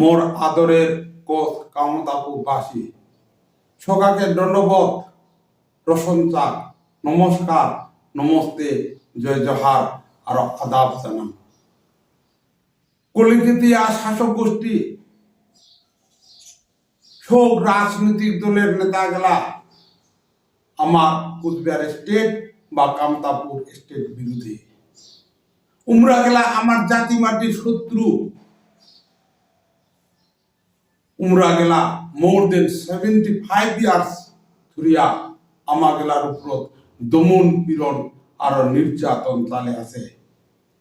মোর আদরের কোচ কামতাপুরবাসী সকাকে দণ্ডবোধ প্রশংসা নমস্কার, নমস্তে, জয় জহার, আর আদাব জানাম। কলিকাতিয়া শাসক গোষ্ঠী সব রাজনৈতিক দলের নেতাগুলা, আমার কুচবিহার স্টেট বা কামতাপুর স্টেট বিরোধী। উমরা গেলা আমার জাতি মাটির শত্রু। উমরা গেলা, more than seventy five years ধরিয়া আমা গেলার উপর দমন পীড়ন আর নির্যাতন চালে আছে।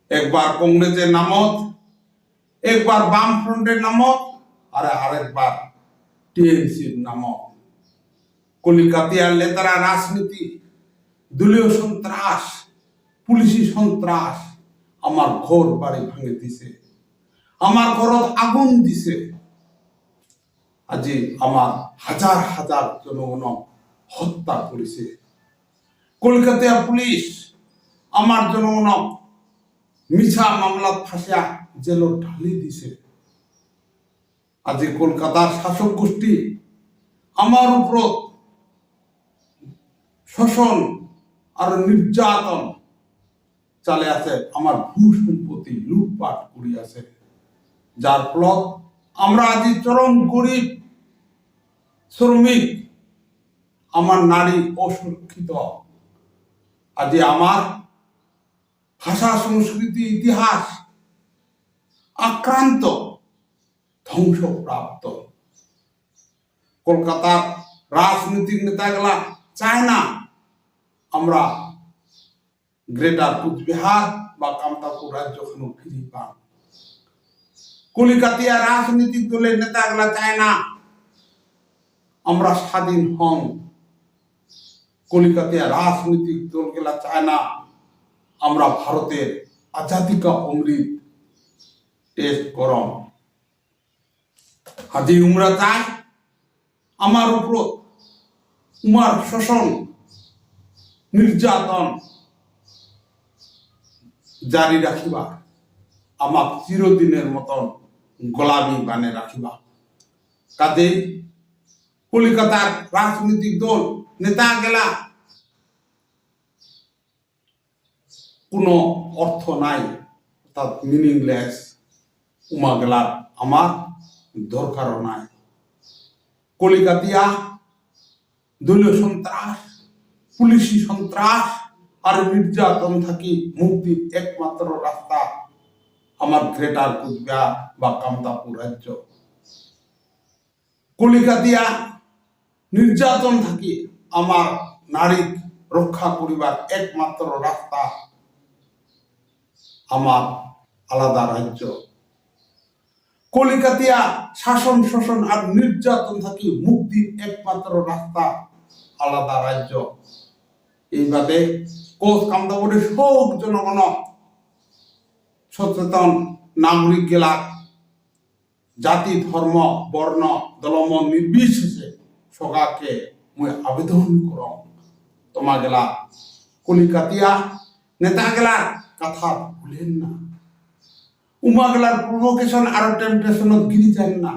একবার কংগ্রেসের নামত, একবার বাম ফ্রন্টের নামত, আর আরেকবার টিএমসির নামত। কলিকাতিয়ার নেতারা রাজনীতি, দলীয় সন্ত্রাস, পুলিশি সন্ত্রাস, আমার ঘর বাড়ি ভাঙে দিছে। আমার ঘরত আগুন দিছে। আজি আমার হাজার হাজার জনগণ হত্যা করেছে কলকাতা পুলিশ আমার জনগণ মিছা মামলাত ফাঁসিয়া জেলত ঢালি দিছে। আজি কলকাতার শাসক গোষ্ঠী আমার উপর শোষণ আর নির্যাতন চালে আছে আমার ভূ সম্পত্তি লুটপাট করি আছে। যার ফলত আমরা আজি চরম গরিব, শ্রমিক, আমার নারী অসুরক্ষিত আজি আমার ভাষা, সংস্কৃতি, ইতিহাস আক্রান্ত, ধ্বংসপ্রাপ্ত। কলকাতার রাজনৈতিক নেতাগুলা চায় না আমরা গ্রেটার কুচবিহার বা কামতাপুর রাজ্যখানে ফিরি পান। কলিকাতিয়া রাজনৈতিক দলের নেতাগুলা চায় না। আমরা স্বাধীন হং কলিকাতিয়া রাজনৈতিক দলগুলা চায় না। আমরা ভারতের আজাদিকা অমৃত টেস্ট করম। হাজি উমরা চায়, আমার উপর উমার শোষণ, নির্যাতন জারি রাখিবা আমাক চিরদিনের মতন গোলামি বানে রাখিবা। কাজেই কলিকাতার রাজনৈতিক দল, নেতা গেলা, কোনো অর্থ নাই, অর্থাৎ মিনিংলেস উমা গেলার আমার দরকারও নাই। কলিকাতিয়া দলীয় সন্ত্রাস, পুলিশি সন্ত্রাস আর নির্যাতন থাকি মুক্তির একমাত্র রাস্তা আমার গ্রেটার কুচবিহার বা কামতাপুর রাজ্য। কলিকাতিয়া নির্যাতন থাকি আমার নারী রক্ষা করিবার একমাত্র রাস্তা আমার আলাদা রাজ্য। কলিকাতিয়া শাসন, শোষণ আর নির্যাতন থাকি মুক্তির একমাত্র রাস্তা, আলাদা রাজ্য। এইভাবে কোচ কামদাপুরের সব জনগণ সচেতন নাগরিক গেলা জাতি, ধর্ম, বর্ণ, দলম নির্বিশেষে সগাকে মুই আবেদন করম। তোমা গেলা কলিকাতিয়া নেতা গেলার কথা ভুলেন না। উমা গেলার প্রভোকেশন আর টেম্পটেশনত গিরি যান না।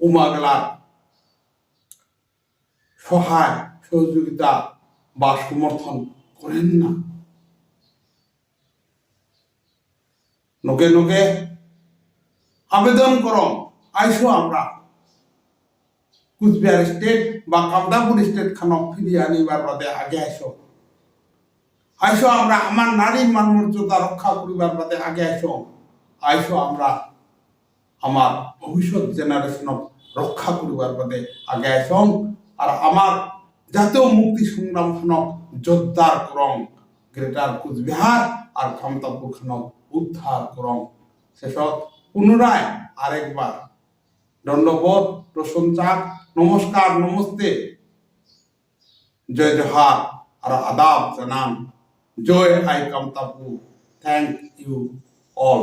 উমা গেলার সহায়, সহযোগিতা বা সমর্থন করেন না। নোকে নোকে আবেদন করম। আইসো আমরা। কুচবিহার স্টেট বা কামদাপুর স্টেট খানক ফিরিয়ে আনিবার বাদে আগে আইসো। আইসো আমরা আমার নারী মান মর্যাদা রক্ষা করিবার বাদে আগে আইসো। আইসো আমরা আমার ভবিষ্যৎ জেনারেশনক রক্ষা করিবার বাদে আগে আইসং। আর আমার জাতীয় মুক্তি সংগ্রাম খানক যোদ্ধার করং গ্রেটার কুচবিহার আর ক্ষমতা পুখানক উদ্ধার করং শেষত পুনরায় আরেকবার দণ্ডবোধ প্রশংসা নমস্কার, নমস্তে, জয় জহার আর আদাব জানান। জয় আই কামতাপু থ্যাংক ইউ অল